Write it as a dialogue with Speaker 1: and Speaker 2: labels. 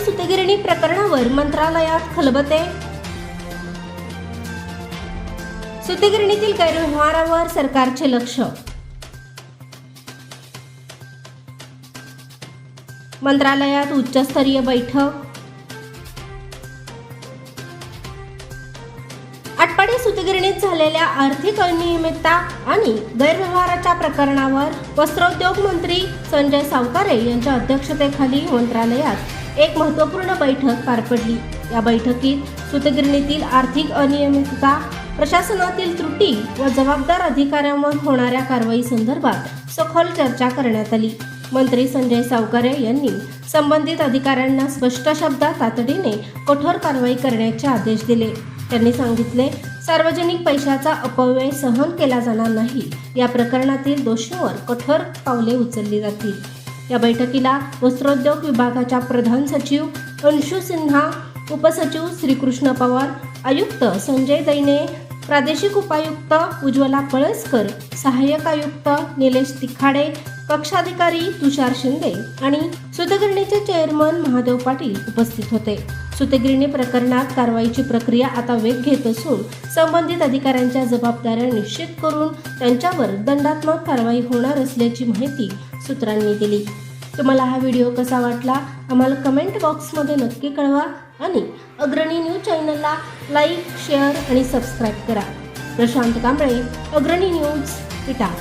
Speaker 1: सुतगिरणी प्रकरणावर मंत्रालयात खलबते. सुतगिरणीतील गैरव्यवहारावर सरकारचे लक्ष. मंत्रालयात उच्चस्तरीय बैठक. आटपाडी सुतगिरणीत झालेल्या आर्थिक अनियमितता आणि गैरव्यवहाराच्या प्रकरणावर वस्त्रोद्योग मंत्री संजय सावकारे यांच्या अध्यक्षतेखाली मंत्रालयात एक महत्त्वपूर्ण बैठक पार पडली. या बैठकीत सुतगिरणीतील आर्थिक अनियमितता प्रशासनातील त्रुटी व जबाबदार अधिकाऱ्यांवर होणाऱ्या कारवाई संदर्भात सखोल चर्चा करण्यात आली. मंत्री संजय सावकारे यांनी संबंधित अधिकाऱ्यांना स्पष्ट शब्दात तातडीने कठोर कारवाई करण्याचे आदेश दिले. त्यांनी सांगितले सार्वजनिक पैशाचा अपव्यय सहन केला जाणार नाही. या प्रकरणातील दोषींवर कठोर पावले उचलली जातील. या बैठकीला वस्त्रोद्योग विभागाच्या प्रधान सचिव अंशू सिन्हा उपसचिव श्रीकृष्ण पवार आयुक्त संजय दैने प्रादेशिक उपायुक्त उज्ज्वला पळसकर सहाय्यक आयुक्त निलेश तिखाडे कक्षाधिकारी तुषार शिंदे आणि सुतगिरणीचे चेअरमन महादेव पाटील उपस्थित होते. सुतगिरणी प्रकरणात कारवाईची प्रक्रिया आता वेग घेत असून संबंधित अधिकाऱ्यांच्या जबाबदाऱ्या निश्चित करून त्यांच्यावर दंडात्मक कारवाई होणार असल्याची माहिती सूत्रांनी दिली. तुम्हाला हा व्हिडिओ कसा वाटला? आम्हाला कमेंट बॉक्समध्ये नक्की कळवा आणि अग्रणी न्यूज चॅनलला लाईक शेअर आणि सबस्क्राईब करा. प्रशांत कांबळे अग्रणी न्यूज इटा